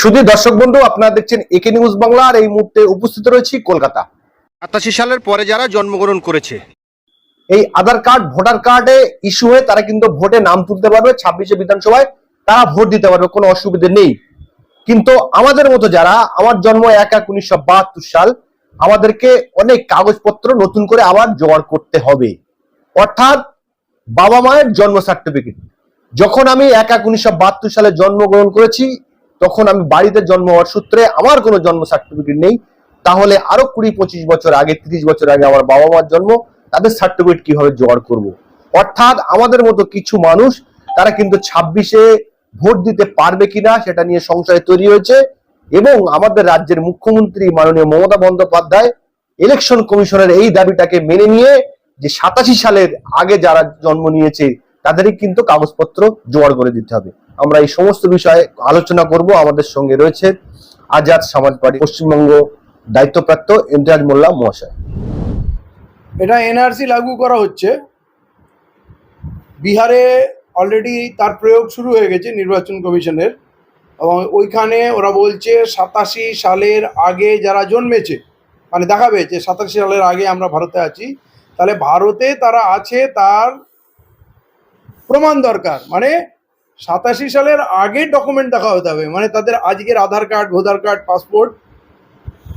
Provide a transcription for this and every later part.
শুধু দর্শক বন্ধু আপনারা দেখছেন একে নিউজ বাংলা আর এই মুহূর্তে উপস্থিত রয়েছি কলকাতা। সাতাশি সালের পরে যারা জন্মগ্রহণ করেছে। এই আধার কার্ড ভোটার কার্ডে ইস্যু হয়ে তারা কিন্তু ভোটে নাম তুলতে পারবে ছাব্বিশে বিধানসভায় তারা ভোট দিতে পারবে কোনো অসুবিধা নেই। কিন্তু আমাদের মতো যারা আমার জন্ম এক এক উনিশশো বাহাত্তর সাল আমাদেরকে অনেক কাগজপত্র নতুন করে আবার জোগাড় করতে হবে। অর্থাৎ বাবা মায়ের জন্ম সার্টিফিকেট যখন আমি এক এক উনিশশো বাহাত্তর সালে জন্মগ্রহণ করেছি তখন আমি বাড়িতে জন্ম হওয়ার সূত্রে আমার কোনো জন্ম সার্টিফিকেট নেই তাহলে আরও কুড়ি, পঁচিশ বছর আগে, তিরিশ বছর আগে আমার বাবা মার জন্ম, তাদের সার্টিফিকেট কীভাবে জোগাড় করব। অর্থাৎ আমাদের মতো কিছু মানুষ, তারা কিন্তু ছাব্বিশে ভোট দিতে পারবে কিনা সেটা নিয়ে সংশয় তৈরি হয়েছে এবং আমাদের রাজ্যের মুখ্যমন্ত্রী মাননীয় মমতা বন্দ্যোপাধ্যায় ইলেকশন কমিশনের এই দাবিটাকে মেনে নিয়ে যে সাতাশি সালের আগে যারা জন্ম নিয়েছে, তাদেরই কিন্তু কাগজপত্র জোগাড় করে দিতে হবে আমরা এই সমস্ত বিষয়ে আলোচনা করব। আমাদের সঙ্গে রয়েছে আজাদ সমাজ পার্টি পশ্চিমবঙ্গ দায়িত্বপ্রাপ্ত ইমতিয়াজ মোল্লা মহাশয়। এটা এনআরসি লাগু করা হচ্ছে। বিহারে অলরেডি তার প্রয়োগ শুরু হয়ে গেছে নির্বাচন কমিশনের। এবং ওইখানে ওরা বলছে সাতাশি সালের আগে যারা জন্মেছে মানে দেখাবে যে সাতাশি সালের আগে আমরা ভারতে আছি। তাহলে ভারতে তারা আছে তার প্রমাণ দরকার। মানে সাতাশি সালের আগে ডকুমেন্ট দেখা হতে হবে। মানে তাদের আজকের Aadhaar card, voter card, passport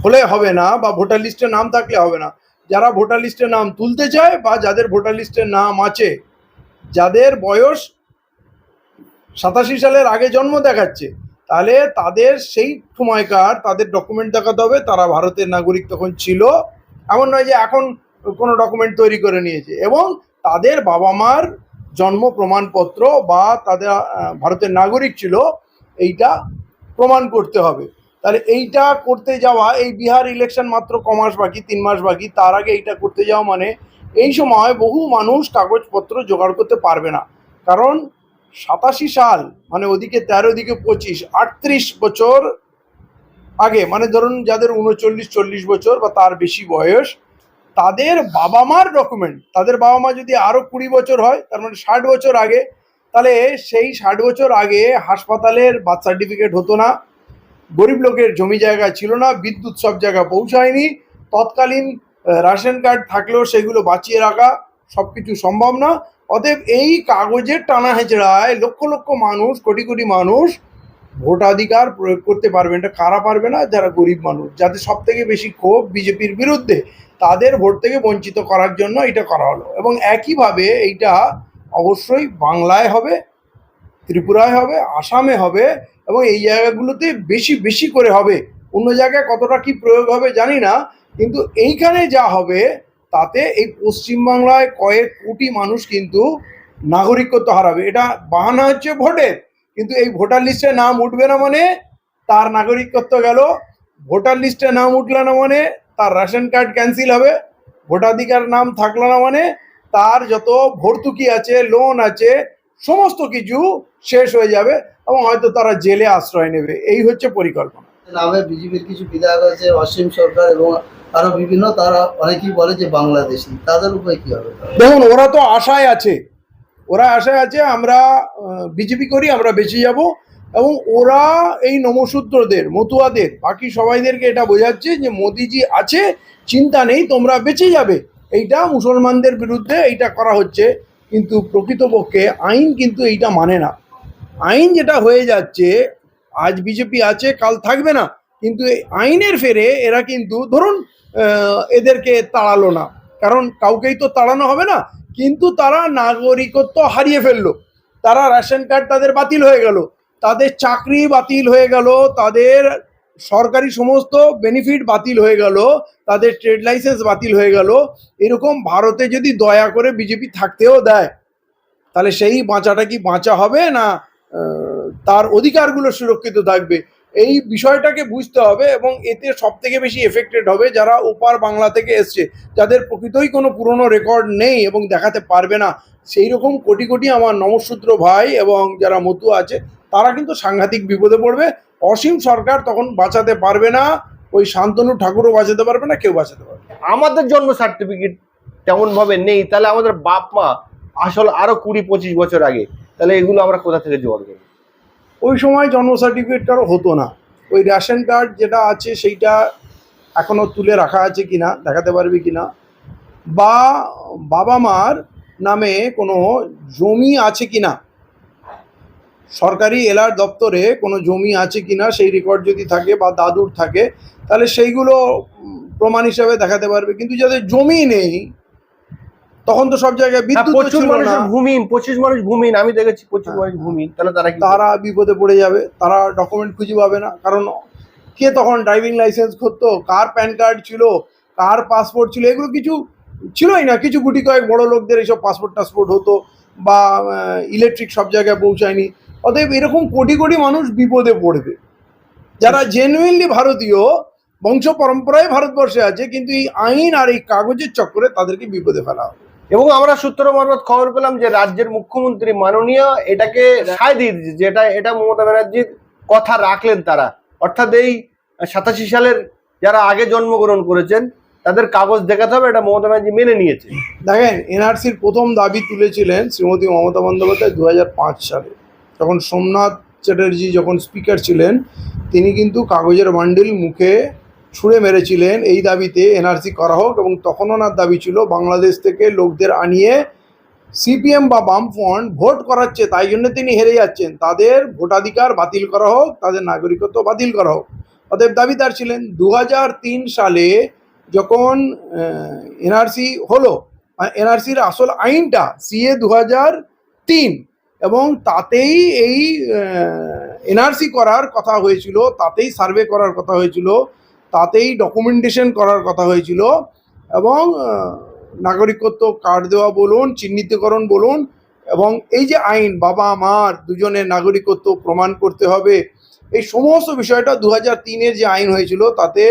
হলে হবে না বা ভোটার লিস্টে নাম থাকলে হবে না। যারা ভোটার লিস্টে নাম তুলতে চায় বা যাদের ভোটার লিস্টে নাম আছে, যাদের বয়স সাতাশি সালের আগে জন্ম দেখাচ্ছে, তাহলে তাদের সেই সময়কার তাদের ডকুমেন্ট দেখাতে হবে। তারা ভারতের নাগরিক তখন ছিল। এমন নয় যে এখন কোনো ডকুমেন্ট তৈরি করে নিয়েছে। এবং তাদের বাবা মার জন্ম প্রমাণপত্র বা তাদের ভারতের নাগরিক ছিল, এইটা প্রমাণ করতে হবে। তাহলে এইটা করতে যাওয়া, এই বিহার ইলেকশন মাত্র কমাস মাস বাকি, তিন মাস বাকি, তার আগে এইটা করতে যাওয়া মানে এই সময় বহু মানুষ কাগজপত্র জোগাড় করতে পারবে না। কারণ সাতাশি সাল মানে ওদিকে তেরো দিকে পঁচিশ, আটত্রিশ বছর আগে মানে ধরুন যাদের উনচল্লিশ, চল্লিশ বছর বা তার বেশি বয়স তাদের বাবা মার ডকুমেন্ট তাদের বাবা মা যদি আরও কুড়ি বছর হয়, তার মানে ষাট বছর আগে, তাহলে সেই ষাট বছর আগে হাসপাতালের বার্থ সার্টিফিকেট হতো না, গরিব লোকের জমি জায়গা ছিল না, বিদ্যুৎ সব জায়গা পৌঁছায়নি, তৎকালীন রেশন কার্ড থাকলেও সেগুলো বাঁচিয়ে রাখা সব কিছু সম্ভব না, অতএব এই কাগজের টানা হেঁচড়ায় লক্ষ লক্ষ মানুষ, কোটি কোটি মানুষ ভোটাধিকার প্রয়োগ করতে পারবে এটা কারা পারবে না, যারা গরিব মানুষ, যাদের সব থেকে বেশি ক্ষোভ বিজেপির বিরুদ্ধে। তাদের ভোট থেকে বঞ্চিত করার জন্য এটা করা হলো। এবং একইভাবে এইটা অবশ্যই বাংলায় হবে, ত্রিপুরায় হবে, আসামে হবে এবং এই জায়গাগুলোতে বেশি বেশি করে হবে। অন্য জায়গায় কতটা কি প্রয়োগ হবে জানি না, কিন্তু এইখানে যা হবে তাতে এই পশ্চিমবাংলায় কয়েক কোটি মানুষ কিন্তু নাগরিকত্ব হারাবে। এটা বাহানা হচ্ছে ভোটের কিন্তু এই ভোটার লিস্টে নাম উঠবে না মানে তার নাগরিকত্ব গেল। ভোটার লিস্টে নাম উঠল না মানে তার রেশন কার্ড ক্যান্সেল হবে। ভোটাধিকার নাম থাকল না মানে তার যত ভর্তুকি আছে লোন আছে সমস্ত কিছু শেষ হয়ে যাবে এবং হয়তো তারা জেলে আশ্রয় নেবে। এই হচ্ছে পরিকল্পনা। নামে বিজেপির কিছু বিধায়ক আছে অসীম সরকার এবং আরও বিভিন্ন তারা অনেকেই বলে যে বাংলাদেশি। তাদের উপরে কি হবে? দেখুন ওরা তো আশায় আছে। ওরা আশায় আছে আমরা বিজেপি করি আমরা বেঁচে যাব। এবং ওরা এই নমশূদ্রদের মতুয়াদের, বাকি সবাইদেরকে এটা বোঝাচ্ছে যে মোদিজি আছে, চিন্তা নেই, তোমরা বেঁচে যাবে। এইটা মুসলমানদের বিরুদ্ধে এইটা করা হচ্ছে, কিন্তু প্রকৃতপক্ষে আইন কিন্তু এইটা মানে না। আইন যেটা হয়ে যাচ্ছে, আজ বিজেপি আছে, কাল থাকবে না, কিন্তু আইনের ফেরে এরা কিন্তু ধরুন এদেরকে তাড়ালো না। কারণ কাউকেই তো তাড়ানো হবে না, কিন্তু তারা নাগরিকত্ব হারিয়ে ফেলল। তারা রেশন কার্ড তাদের বাতিল হয়ে গেল। তাদের চাকরি বাতিল হয়ে গেল, তাদের সরকারি সমস্ত বেনিফিট বাতিল হয়ে গেল, তাদের ট্রেড লাইসেন্স বাতিল হয়ে গেল। এরকম ভারতে যদি দয়া করে বিজেপি থাকতেও দেয়, তাহলে সেই বাঁচাটা কি বাঁচা হবে না তার অধিকারগুলো সুরক্ষিত থাকবে? এই বিষয়টাকে বুঝতে হবে এবং এতে সব থেকে বেশি এফেক্টেড হবে যারা ওপার বাংলা থেকে এসছে, যাদের প্রকৃতই কোনো পুরনো রেকর্ড নেই এবং দেখাতে পারবে না। সেই রকম কোটি কোটি আমার নমশূদ্র ভাই এবং যারা মতু আছে তারা কিন্তু সাংঘাতিক বিপদে পড়বে। অসীম সরকার তখন বাঁচাতে পারবে না। ওই শান্তনু ঠাকুরও বাঁচাতে পারবে না কেউ বাঁচাতে পারবে আমাদের জন্ম সার্টিফিকেট তেমন ভাবে নেই। তাহলে আমাদের বাপ মা আসল আরও কুড়ি পঁচিশ বছর আগে তাহলে এগুলো আমরা কোথা থেকে জোগাড় করব? ওই সময় জন্ম সার্টিফিকেট কারও হতো না। ওই রেশন কার্ড যেটা আছে সেইটা এখনও তুলে রাখা আছে কিনা দেখাতে পারবি কিনা? বা বাবা মার নামে কোনো জমি আছে কিনা? সরকারি এলার দপ্তরে কোনো জমি আছে কিনা সেই রেকর্ড যদি থাকে বা দাদুর থাকে তাহলে সেইগুলো প্রমাণ হিসাবে দেখাতে পারবে। কিন্তু যাদের জমি নেই তখন তো সব জায়গায় হ্যাঁ, বিদ্যুৎ প্রচুর ছিল ভূমিহীন পঁচিশ মানুষ ভূমিহীন আমি দেখেছি প্রচুর হ্যাঁ, মানুষ ভূমিহীন তাহলে তারা তারা বিপদে পড়ে যাবে তারা ডকুমেন্ট খুঁজে পাবে না। কারণ কে তখন ড্রাইভিং লাইসেন্স করতো কার প্যান কার্ড ছিল কার পাসপোর্ট ছিল এগুলো কিছু ছিলই না। কিছু গুটি কয়েক বড় লোকদের এইসব পাসপোর্ট টাসপোর্ট হতো বা ইলেকট্রিক সব জায়গায় পৌঁছায়নি। অতএব এরকম কোটি কোটি মানুষ বিপদে পড়বে। যারা জেনুইনলি ভারতীয় বংশ পরম্পরায় ভারতবর্ষে আছে কিন্তু এই আইন আর এই কাগজের চক্করে তাদেরকে বিপদে ফেলা হবে। এবং আমরা সূত্র মারফত খবর পেলাম যে রাজ্যের মুখ্যমন্ত্রী মাননীয় এটাকে সায় দিয়ে দিয়েছে যেটা এটা মমতা ব্যানার্জির কথা রাখলেন তারা। অর্থাৎ এই সাতাশি সালের যারা আগে জন্মগ্রহণ করেছেন তাদের কাগজ দেখাতে হবে এটা মমতা ব্যানার্জি মেনে নিয়েছে। দেখেন এনআরসির প্রথম দাবি তুলেছিলেন শ্রীমতী মমতা বন্দ্যোপাধ্যায় দু হাজার পাঁচ সালে। তখন সোমনাথ চ্যাটার্জি যখন স্পিকার ছিলেন, তিনি কিন্তু কাগজের বান্ডিল মুখে ছুঁড়ে মেরেছিলেন। এই দাবিতে এনআরসি করা হোক এবং তখন ওনার দাবি ছিল বাংলাদেশ থেকে লোকদের আনিয়ে সিপিএম বা বামফ্রন্ট ভোট করাচ্ছে, তাই জন্য তিনি হেরে যাচ্ছেন। তাদের ভোটাধিকার বাতিল করা হোক, তাদের নাগরিকত্ব বাতিল করা হোক। অতএব দাবিদার ছিলেন দু হাজার তিন সালে যখন এনআরসি হলো এনআরসির আসল আইনটা, সিএ দু তিন এবং তাতেই এই এনআরসি করার কথা হয়েছিল, তাতেই সার্ভে করার কথা হয়েছিল, তাতেই ডকুমেন্টেশন করার কথা হয়েছিল এবং নাগরিকত্ব কার্ড দেওয়া বলুন, চিহ্নিতকরণ বলুন এবং এই যে আইন, বাবা, মার, দুজনের নাগরিকত্ব প্রমাণ করতে হবে, এই সমস্ত বিষয়টা দু হাজার তিনের যে আইন হয়েছিল, তাতে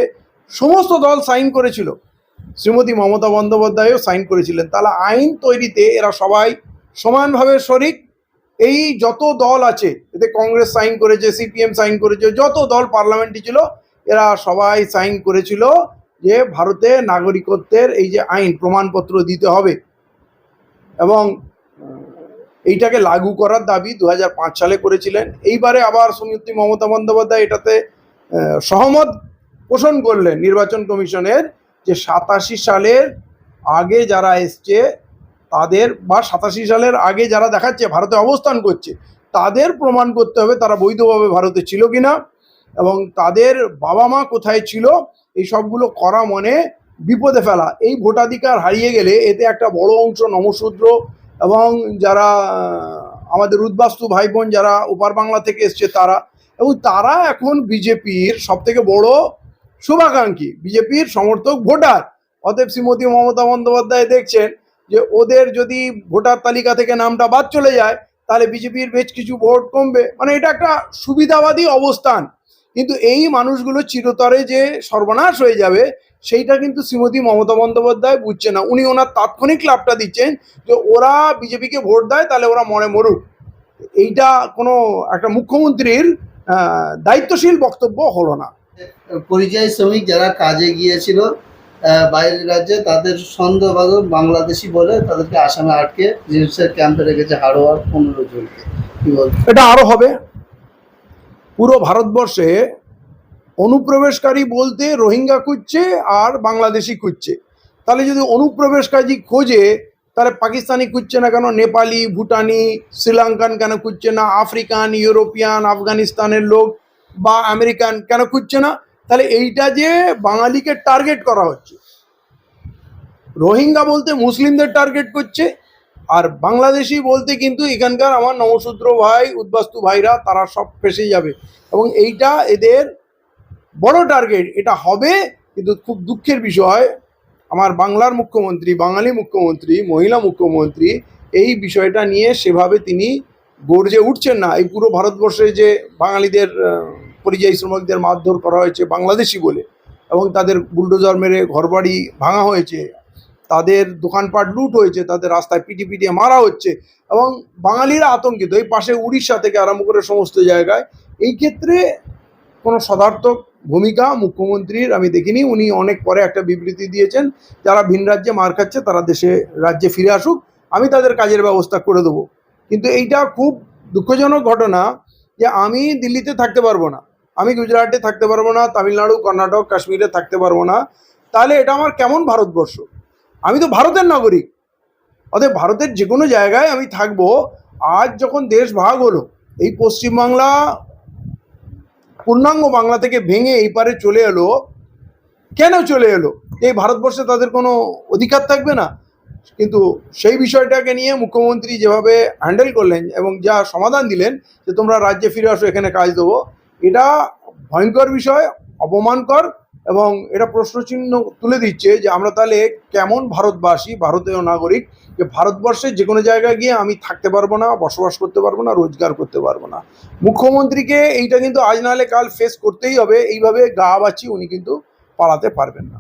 সমস্ত দল সাইন করেছিল। শ্রীমতী মমতা বন্দ্যোপাধ্যায়ও সাইন করেছিলেন। তাহলে আইন তৈরিতে এরা সবাই সমানভাবে শরিক এই যত দল আছে, এতে কংগ্রেস সাইন করেছে সিপিএম সাইন করেছে, যত দল পার্লামেন্টে ছিল, এরা সবাই সাইন করেছিল যে ভারতে নাগরিকত্বের এই যে আইন প্রমাণপত্র দিতে হবে। এবং এইটাকে লাগু করার দাবি দু হাজার পাঁচ সালে করেছিলেন। এইবারে আবার সুমিত্রী মমতা বন্দ্যোপাধ্যায় এটাতে সহমত পোষণ করলেন নির্বাচন কমিশনের যে সাতাশি সালের আগে যারা এসছে তাদের বা সাতাশি সালের আগে যারা দেখাচ্ছে, ভারতে অবস্থান করছে, তাদের প্রমাণ করতে হবে তারা বৈধভাবে ভারতে ছিল কিনা এবং তাদের বাবা মা কোথায় ছিল, এই সবগুলো করা মনে বিপদে ফেলা। এই ভোটাধিকার হারিয়ে গেলে এতে একটা বড় অংশ নমশূদ্র এবং যারা আমাদের উদ্বাস্তু ভাই বোন যারা ওপার বাংলা থেকে এসছে তারা, এবং তারা এখন বিজেপির সব থেকে বড় শুভাকাঙ্ক্ষী। বিজেপির সমর্থক ভোটার। অতএব শ্রীমতী মমতা বন্দ্যোপাধ্যায় দেখছেন যে ওদের যদি ভোটার তালিকা থেকে নামটা বাদ চলে যায়, তাহলে বিজেপির বেশ কিছু ভোট কমবে। মানে এটা একটা সুবিধাবাদী অবস্থান। কিন্তু এই মানুষগুলো চিরতরে যে সর্বনাশ হয়ে যাবে, সেইটা কিন্তু শ্রীমতী মমতা বন্দ্যোপাধ্যায় বুঝছে না। উনি ওনার তাৎক্ষণিক লাভটা দিচ্ছেন যে ওরা বিজেপিকে ভোট দেয়, তাহলে ওরা মনে মরুক। এইটা কোনো একটা মুখ্যমন্ত্রীর দায়িত্বশীল বক্তব্য হলো না। পরিযায়ী শ্রমিক যারা কাজে গিয়েছিল বাইরের রাজ্যে তাদের সন্দেহভাজন বাংলাদেশি বলে তাদেরকে আসামে আটকে জিনিসের ক্যাম্পে রেখেছে হাড়োয়ার পনেরো জনকে। কি বলব এটা আরও হবে। পুরো ভারতবর্ষে অনুপ্রবেশকারী বলতে রোহিঙ্গা খুঁজছে আর বাংলাদেশি খুঁজছে। তাহলে যদি অনুপ্রবেশকারী খোঁজে, তাহলে পাকিস্তানি খুঁজছে না কেন? নেপালি, ভুটানি, শ্রীলঙ্কান কেন খুঁজছে না? আফ্রিকান, ইউরোপিয়ান, আফগানিস্তানের লোক বা আমেরিকান কেন খুঁজছে না? তাহলে এইটা যে বাঙালিকে টার্গেট করা হচ্ছে। রোহিঙ্গা বলতে মুসলিমদের টার্গেট করছে, আর বাংলাদেশি বলতে কিন্তু এখানকার আমার নমশূদ্র ভাই, উদ্বাস্তু ভাইরা, তারা সব ফেসে যাবে। এবং এইটা এদের বড় টার্গেট এটা হবে কিন্তু খুব দুঃখের বিষয়। আমার বাংলার মুখ্যমন্ত্রী, বাঙালি মুখ্যমন্ত্রী, মহিলা মুখ্যমন্ত্রী, এই বিষয়টা নিয়ে সেভাবে তিনি গর্জে উঠছেন না। এই পুরো ভারতবর্ষে যে বাঙালিদের পরিযায়ী শ্রমিকদের মারধর করা হয়েছে বাংলাদেশি বলে এবং তাদের বুলডোজার মেরে ঘরবাড়ি ভাঙা হয়েছে, তাদের দোকানপাট লুট হয়েছে, তাদের রাস্তায় পিটি পিটিয়ে মারা হচ্ছে এবং বাঙালিরা আতঙ্কিত। এই পাশে উড়িষ্যা থেকে আরম্ভ করে সমস্ত জায়গায়। এই ক্ষেত্রে কোনো সদার্থক ভূমিকা মুখ্যমন্ত্রীর আমি দেখিনি। উনি অনেক পরে একটা বিবৃতি দিয়েছেন, যারা ভিন রাজ্যে মার খাচ্ছে তারা দেশে, রাজ্যে ফিরে আসুক, আমি তাদের কাজের ব্যবস্থা করে দেবো। কিন্তু এইটা খুব দুঃখজনক ঘটনা যে আমি দিল্লিতে থাকতে পারব না। আমি গুজরাটে থাকতে পারব না, তামিলনাড়ু, কর্ণাটক, কাশ্মীরে থাকতে পারব না। তাহলে এটা আমার কেমন ভারতবর্ষ? আমি তো ভারতের নাগরিক। অতএব ভারতের যে কোনো জায়গায় আমি থাকব। আজ যখন দেশ ভাগ হলো, এই পশ্চিমবাংলা, পূর্ণাঙ্গ বাংলা থেকে ভেঙে এই পারে চলে এলো, কেন চলে এলো? এই ভারতবর্ষে তাদের কোনো অধিকার থাকবে না? কিন্তু সেই বিষয়টাকে নিয়ে মুখ্যমন্ত্রী যেভাবে হ্যান্ডেল করলেন এবং যা সমাধান দিলেন, যে তোমরা রাজ্যে ফিরে আসো, এখানে কাজ দেবো এটা ভয়ঙ্কর বিষয়, অপমানকর এবং এটা প্রশ্নচিহ্ন তুলে দিচ্ছে যে আমরা তাহলে কেমন ভারতবাসী, ভারতীয় নাগরিক, যে ভারতবর্ষে যে কোনো জায়গায় গিয়ে আমি থাকতে পারব না, বসবাস করতে পারব না, রোজগার করতে পারব না। মুখ্যমন্ত্রীকে এইটা কিন্তু আজ নাহলে কাল ফেস করতেই হবে, এইভাবে গা বাঁচিয়ে উনি কিন্তু পালাতে পারবেন না।